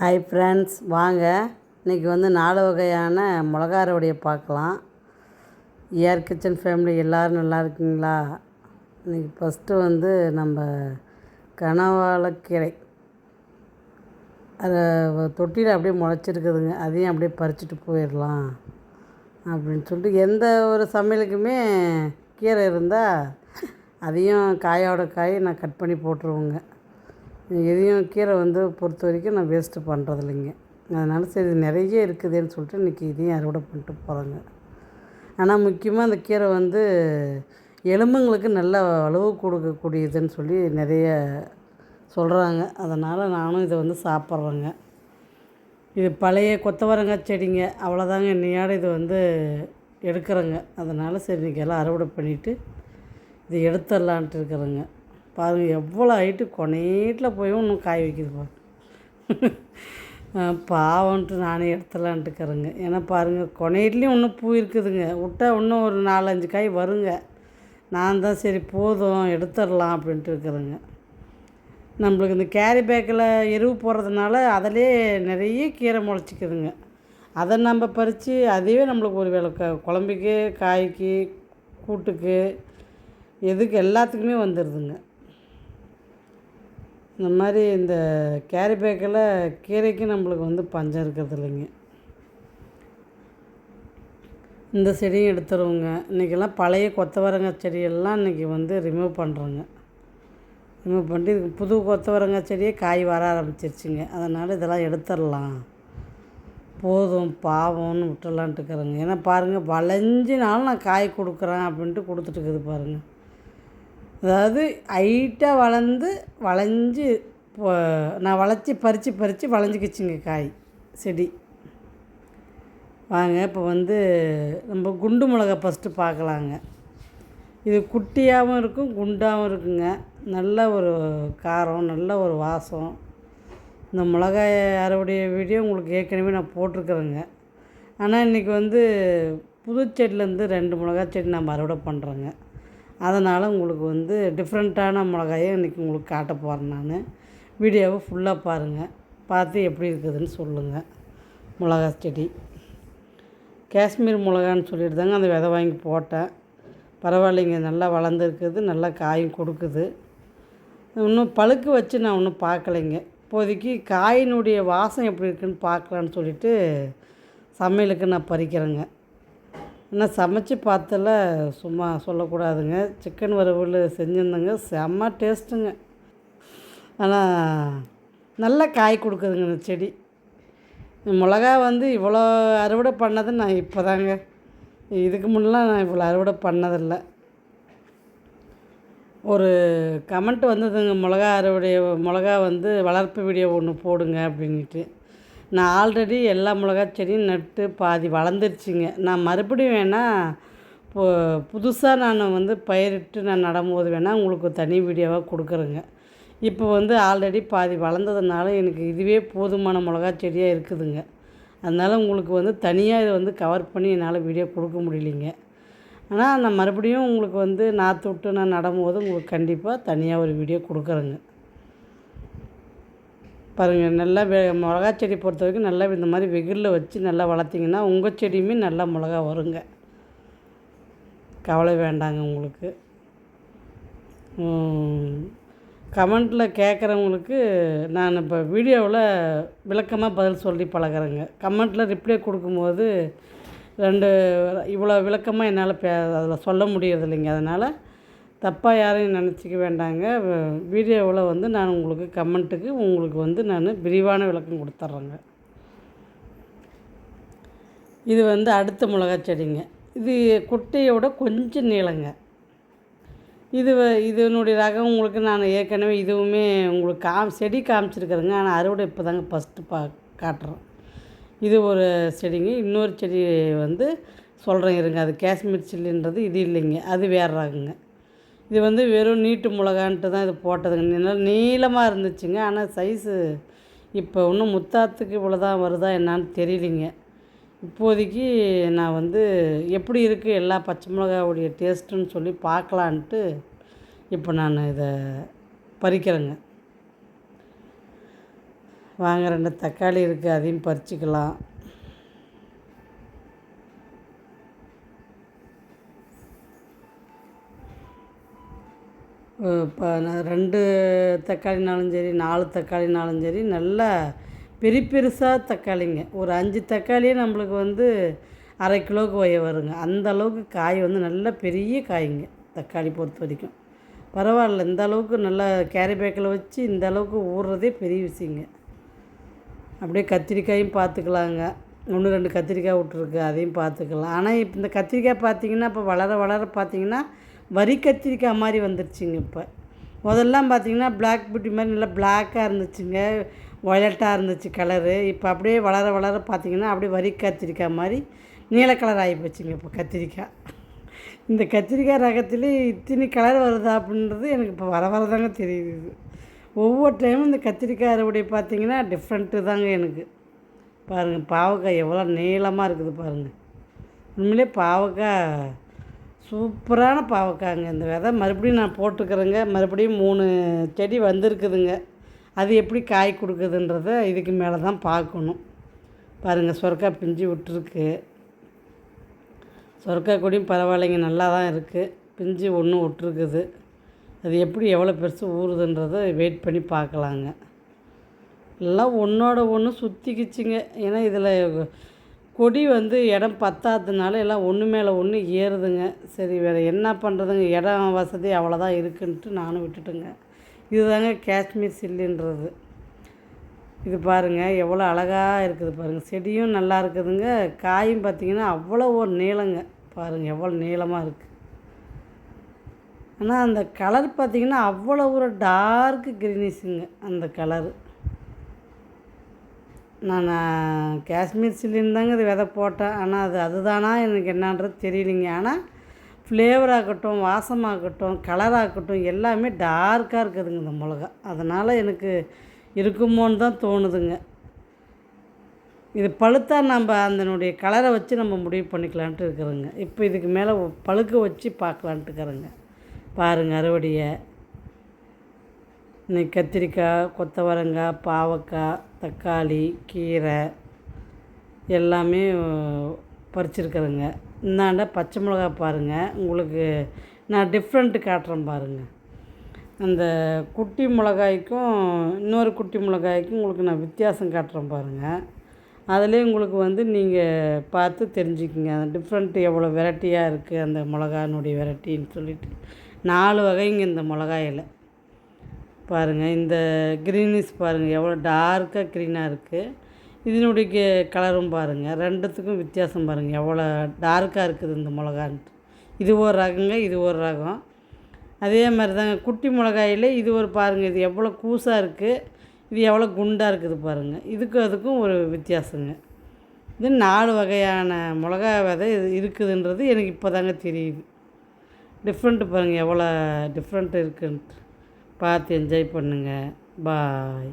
Hi friends வாங்க. இன்றைக்கி வந்து நாலு வகையான மிளகா அறுவடையை பார்க்கலாம். ஏர் கிச்சன் ஃபேமிலி எல்லோரும் நல்லா இருக்கீங்களா? இன்றைக்கி ஃபஸ்ட்டு வந்து நம்ம கனவாழக்கீரை அதை தொட்டியில் அப்படியே முளைச்சிருக்குதுங்க. அதையும் அப்படியே பறிச்சுட்டு போயிடலாம் அப்படின்னு சொல்லிட்டு எந்த ஒரு சமையலுக்குமே கீரை இருந்தால் அதையும் காயோட காய் நான் கட் பண்ணி போட்டுருவேங்க. எதையும் கீரை வந்து பொறுத்த வரைக்கும் நான் வேஸ்ட்டு பண்ணுறது இல்லைங்க அதனால் சரி நிறைய இருக்குதுன்னு சொல்லிட்டு இன்றைக்கி இதையும் அறுவடை பண்ணிட்டு போகிறேங்க ஆனால் முக்கியமாக அந்த கீரை வந்து எலும்புங்களுக்கு நல்ல அளவு கொடுக்கக்கூடியதுன்னு சொல்லி நிறைய சொல்கிறாங்க அதனால் நானும் இதை வந்து சாப்பிட்றேங்க. இது பழைய கொத்தவரங்காய் செடிங்க அவ்வளோதாங்க இன்னையோட இது வந்து எடுக்கிறேங்க. அதனால் சரி இன்றைக்கி எல்லாம் அறுவடை பண்ணிவிட்டு இது எடுத்துடலான்ட்டு இருக்கிறேங்க. பாருங்கள் எவ்வளோ ஹைட்டு கொனேட்டில் போய் இன்னும் காய் வைக்கிது பாருங்க பாவன்ட்டு நானே எடுத்துலான்ட்டு இருக்கிறேங்க ஏன்னா பாருங்கள் கொனையிட்லேயும் இன்னும் பூ இருக்குதுங்க. விட்டா இன்னும் ஒரு நாலஞ்சு காய் வருங்க. நான் தான் சரி போதும் எடுத்துடலாம் அப்படின்ட்டு இருக்கிறேங்க நம்மளுக்கு இந்த கேரி பேக்கில் எருவு போடுறதுனால அதிலே நிறைய கீரை முளைச்சிக்குதுங்க. அதை நம்ம பறித்து அதுவே நம்மளுக்கு ஒரு வேலை க குழம்புக்கு காய்க்கு கூட்டுக்கு எதுக்கு எல்லாத்துக்குமே வந்துடுதுங்க. இந்த மாதிரி இந்த கேரி பேக்கில் கீரைக்கு நம்மளுக்கு வந்து பஞ்சம் இருக்கிறது இல்லைங்க. இந்த செடியும் எடுத்துருவோங்க. இன்றைக்கெல்லாம் பழைய கொத்தவரங்காய் செடியெல்லாம் இன்றைக்கி வந்து ரிமூவ் பண்ணுறோங்க ரிமூவ் பண்ணிட்டு இதுக்கு புது கொத்தவரங்காய் செடியே காய் வர ஆரம்பிச்சிருச்சுங்க. அதனால் இதெல்லாம் எடுத்துடலாம். போதும் பாவம்னு விட்டுலான்ட்டு இருக்கிறேங்க. ஏன்னா பாருங்கள் வளைஞ்சினாலும் நான் காய் கொடுக்குறேன் அப்படின்ட்டு கொடுத்துட்டு இருக்குது பாருங்கள் அதாவது ஹைட்டாக வளர்ந்து வளைஞ்சு இப்போ நான் வளைச்சி பறித்து பறித்து வளைஞ்சிக்கிச்சுங்க காய் செடி. வாங்க இப்போ வந்து நம்ம குண்டு மிளகா ஃபஸ்ட்டு பார்க்கலாங்க இது குட்டியாகவும் இருக்கும் குண்டாகவும் இருக்குங்க. நல்ல ஒரு காரம் நல்ல ஒரு வாசம். இந்த மிளகாய் அறுவடை வீடியோ உங்களுக்கு ஏற்கனவே நான் போட்டிருக்குறேங்க. ஆனால் இன்றைக்கி வந்து புது ரெண்டு மிளகா செடி நம்ம அறுவடை பண்ணுறோங்க அதனால் உங்களுக்கு வந்து டிஃப்ரெண்ட்டான மிளகாயை இன்றைக்கி உங்களுக்கு காட்ட போகிறேன் நான். வீடியோவை ஃபுல்லாக பாருங்கள் பார்த்து எப்படி இருக்குதுன்னு சொல்லுங்கள் மிளகா செடி. காஷ்மீர் மிளகான்னு சொல்லிட்டு தாங்க அந்த விதை வாங்கி போட்டேன். பரவாயில்லைங்க நல்லா வளர்ந்துருக்குது நல்லா காயும் கொடுக்குது. இன்னும் பழுக்க வச்சு நான் ஒன்றும் பார்க்கலைங்க. இப்போதைக்கு காயினுடைய வாசம் எப்படி இருக்குன்னு பார்க்கலான்னு சொல்லிட்டு சமையலுக்கு நான் பறிக்கிறேங்க. ஆனால் சமைச்சு பார்த்தல சும்மா சொல்லக்கூடாதுங்க. சிக்கன் வறுவல் செஞ்சுருந்தேங்க. செம்ம டேஸ்ட்டுங்க ஆனால் நல்லா காய் கொடுக்குதுங்க இந்த செடி. மிளகா வந்து இவ்வளோ அறுவடை பண்ணது நான் இப்போ தாங்க இதுக்கு முன்னெலாம் நான் இவ்வளோ அறுவடை பண்ணதில்லை. ஒரு கமெண்ட் வந்ததுங்க மிளகா அறுவடை மிளகா வந்து வளர்ப்பு வீடியோ ஒன்று போடுங்க அப்படின்ட்டு. நான் ஆல்ரெடி எல்லா மிளகா செடியும் நட்டு பாதி வளர்ந்துருச்சுங்க. நான் மறுபடியும் வேணால் இப்போ புதுசாக நான் வந்து பயிரிட்டு நான் நடும்போது வேணால் உங்களுக்கு தனி வீடியோவாக கொடுக்குறேங்க. இப்போ வந்து ஆல்ரெடி பாதி வளர்ந்ததுனால எனக்கு இதுவே போதுமான மிளகா செடியாக இருக்குதுங்க. அதனால் உங்களுக்கு வந்து தனியாக இதை வந்து கவர் பண்ணி என்னால் வீடியோ கொடுக்க முடியலைங்க. ஆனால் நான் மறுபடியும் உங்களுக்கு வந்து நாற்று விட்டு நான் நடும்போது உங்களுக்கு கண்டிப்பாக தனியாக ஒரு வீடியோ கொடுக்குறேங்க. பாருங்கள் நல்லா வெ மிளகா செடி பொறுத்த வரைக்கும் நல்லா இந்த மாதிரி வெயிலில் வச்சு நல்லா வளர்த்திங்கன்னா உங்கள் செடியுமே நல்லா மிளகா வருங்க. கவலை வேண்டாங்க உங்களுக்கு. கமெண்ட்டில் கேட்குறவங்களுக்கு நான் இப்போ வீடியோவில் விளக்கமாக பதில் சொல்லி பழகிறேங்க. கமெண்ட்டில் ரிப்ளை கொடுக்கும்போது ரெண்டு இவ்வளோ விளக்கமாக என்னால் பே அதில் சொல்ல முடியறதில்லைங்க. அதனால் தப்பாக யாரையும் நினச்சிக்க வேண்டாங்க. வீடியோவில் வந்து நான் உங்களுக்கு கமெண்ட்டுக்கு உங்களுக்கு வந்து நான் விரிவான விளக்கம் கொடுத்துட்றேங்க இது வந்து அடுத்த மிளகா செடிங்க. இது குட்டையோட கொஞ்சம் நீளங்க. இது இதனுடைய ரகம் உங்களுக்கு நான் ஏற்கனவே இதுவுமே உங்களுக்கு காம் செடி காமிச்சிருக்கிறேங்க. ஆனால் அறுவடை இப்போ தாங்க ஃபஸ்ட்டு பா காட்டுறோம். இது ஒரு செடிங்க. இன்னொரு செடி வந்து சொல்கிறேன் இருங்க. அது காஷ்மீர் சில்லின்றது இது இல்லைங்க. அது வேறு ரகங்க. இது வந்து வெறும் நீட்டு மிளகான்ட்டு தான் இது போட்டதுங்க. நல்லா நீளமாக இருந்துச்சுங்க. ஆனால் சைஸு இப்போ இன்னும் முத்தாத்துக்கு இவ்வளோ தான் வருதா என்னான்னு தெரியலிங்க. இப்போதைக்கு நான் வந்து எப்படி இருக்குது எல்லா பச்சை மிளகாவுடைய டேஸ்ட்டுன்னு சொல்லி பார்க்கலான்ட்டு இப்போ நான் இதை பறிக்கிறேங்க. வாங்க ரெண்டு தக்காளி இருக்குது அதையும் பறிச்சிக்கலாம். இப்போ நான் ரெண்டு தக்காளினாலும் சரி நாலு தக்காளினாலும் சரி நல்லா பெரிய பெருசாக தக்காளிங்க. ஒரு அஞ்சு தக்காளியே நம்மளுக்கு வந்து அரை கிலோவுக்கு வய வருங்க. அந்த அளவுக்கு காய் வந்து நல்ல பெரிய காய்ங்க தக்காளி பொறுத்த வரைக்கும். பரவாயில்ல இந்த அளவுக்கு நல்லா கேரி பேக்கில் வச்சு இந்த அளவுக்கு ஊறுறதே பெரிய விஷயங்க. அப்படியே கத்திரிக்காயும் பார்த்துக்கலாங்க. ஒன்று ரெண்டு கத்திரிக்காய் விட்ருக்கு அதையும் பார்த்துக்கலாம். ஆனால் இப்போ இந்த கத்திரிக்காய் பார்த்தீங்கன்னா இப்போ வளர வளர பார்த்தீங்கன்னா வரி கத்திரிக்காய் மாதிரி வந்துருச்சுங்க இப்போ. முதல்லாம் பார்த்தீங்கன்னா பிளாக் பியூட்டி மாதிரி நல்லா பிளாக்காக இருந்துச்சுங்க. ஒயலட்டாக இருந்துச்சு கலரு இப்போ அப்படியே வளர வளர பார்த்தீங்கன்னா அப்படியே வரி கத்திரிக்காய் மாதிரி நீல கலர் ஆகி போச்சுங்க இப்போ கத்திரிக்காய். இந்த கத்திரிக்காய் ரகத்துலேயே இத்தனை கலர் வருதா அப்படின்றது எனக்கு இப்போ வர வரதாங்க தெரியுது ஒவ்வொரு டைமும் இந்த கத்திரிக்காய் அறுவடை பார்த்தீங்கன்னா டிஃப்ரெண்ட்டு தாங்க எனக்கு. பாருங்கள் பாவக்காய் எவ்வளோ நீளமாக இருக்குது பாருங்கள் உண்மையிலே பாவக்காய் சூப்பரான பாவக்காய்ங்க. இந்த விதை மறுபடியும் நான் போட்டுக்கிறேங்க. மறுபடியும் மூணு செடி வந்திருக்குதுங்க. அது எப்படி காய் கொடுக்குதுன்றத இதுக்கு மேலே தான் பார்க்கணும். பாருங்கள் சொரக்காய் பிஞ்சு விட்டுருக்கு. சொரக்காய் கொடியும் பரவாயில்லைங்க நல்லா தான் இருக்குது பிஞ்சு ஒன்று விட்ருக்குது அது எப்படி எவ்வளோ பெருசு ஊறுதுன்றதை வெயிட் பண்ணி பார்க்கலாங்க. எல்லாம் ஒன்றோட ஒன்று சுற்றிக்கிச்சுங்க ஏன்னா இதில் கொடி வந்து இடம் பத்தாததுனால எல்லாம் ஒன்று மேலே ஒன்று ஏறுதுங்க. சரி வேறு என்ன பண்ணுறதுங்க இடம் வசதி அவ்வளோதான் இருக்குன்ட்டு நானும் விட்டுட்டுங்க. இதுதாங்க காஷ்மீர் சில்லின்றது. இது பாருங்கள் எவ்வளோ அழகாக இருக்குது பாருங்கள் செடியும் நல்லா இருக்குதுங்க. காயும் பார்த்திங்கன்னா அவ்வளோ ஒரு நீளங்க. பாருங்கள் எவ்வளோ நீளமாக இருக்குது ஆனால் அந்த கலர் பார்த்திங்கன்னா அவ்வளோ ஒரு டார்க் க்ரீனிஷுங்க அந்த கலரு. நான் காஷ்மீர் சில்லின்னு தாங்க இது விதை போட்டேன். ஆனால் அது அதுதானா எனக்கு என்னன்றது தெரியலிங்க. ஆனால் ஃப்ளேவராகட்டும் வாசமாகட்டும் கலராகட்டும் எல்லாமே டார்க்காக இருக்குதுங்க இந்த மிளகா. அதனால் எனக்கு இருக்குமோன்னு தான் தோணுதுங்க. இது பழுத்தா நம்ம அதனுடைய கலரை வச்சு நம்ம முடிவு பண்ணிக்கலான்ட்டு இருக்கிறோங்க. இப்போ இதுக்கு மேலே பழுக்க வச்சு பார்க்கலான்ட்டு இருக்கிறேங்க. பாருங்கள் அறுவடையை. இன்னைக்கு கத்திரிக்காய் கொத்தவரங்காய் பாவக்காய் தக்காளி கீரை எல்லாமே பறிச்சிருக்கிறேங்க. இந்தாண்ட பச்சை மிளகா பாருங்கள் உங்களுக்கு நான் டிஃப்ரெண்ட்டு காட்டுறேன் பாருங்கள் அந்த குட்டி மிளகாய்க்கும் இன்னொரு குட்டி மிளகாய்க்கும் உங்களுக்கு நான் வித்தியாசம் காட்டுறேன் பாருங்கள் அதிலே உங்களுக்கு வந்து நீங்கள் பார்த்து தெரிஞ்சுக்கிங்க. அந்த டிஃப்ரெண்ட்டு எவ்வளோ வெரைட்டியாக இருக்குது அந்த மிளகானுடைய வெரைட்டின்னு சொல்லிட்டு. நாலு வகைங்க இந்த மிளகாயில். பாருங்கள் இந்த க்ரீனிஷ் பாருங்கள் எவ்வளோ டார்க்காக க்ரீனாக இருக்குது இதனுடைய கலரும் பாருங்கள் ரெண்டுத்துக்கும் வித்தியாசம் பாருங்கள் எவ்வளோ டார்க்காக இருக்குது இந்த மிளகான்ட்டு. இது ஒரு ரகங்க இது ஒரு ரகம். அதே மாதிரி தாங்க குட்டி மிளகாயில் இது ஒரு பாருங்கள் இது எவ்வளோ கூசாக இருக்குது இது எவ்வளோ குண்டாக இருக்குது பாருங்கள் இதுக்கும் அதுக்கும் ஒரு வித்தியாசங்க. இது நாலு வகையான மிளகா விதை இது இருக்குதுன்றது எனக்கு இப்போ தாங்க தெரியுது. டிஃப்ரெண்ட்டு பாருங்கள் எவ்வளோ டிஃப்ரெண்ட் இருக்குன்ட்டு. பார்த்து என்ஜாய் பண்ணுங்கள் பாய்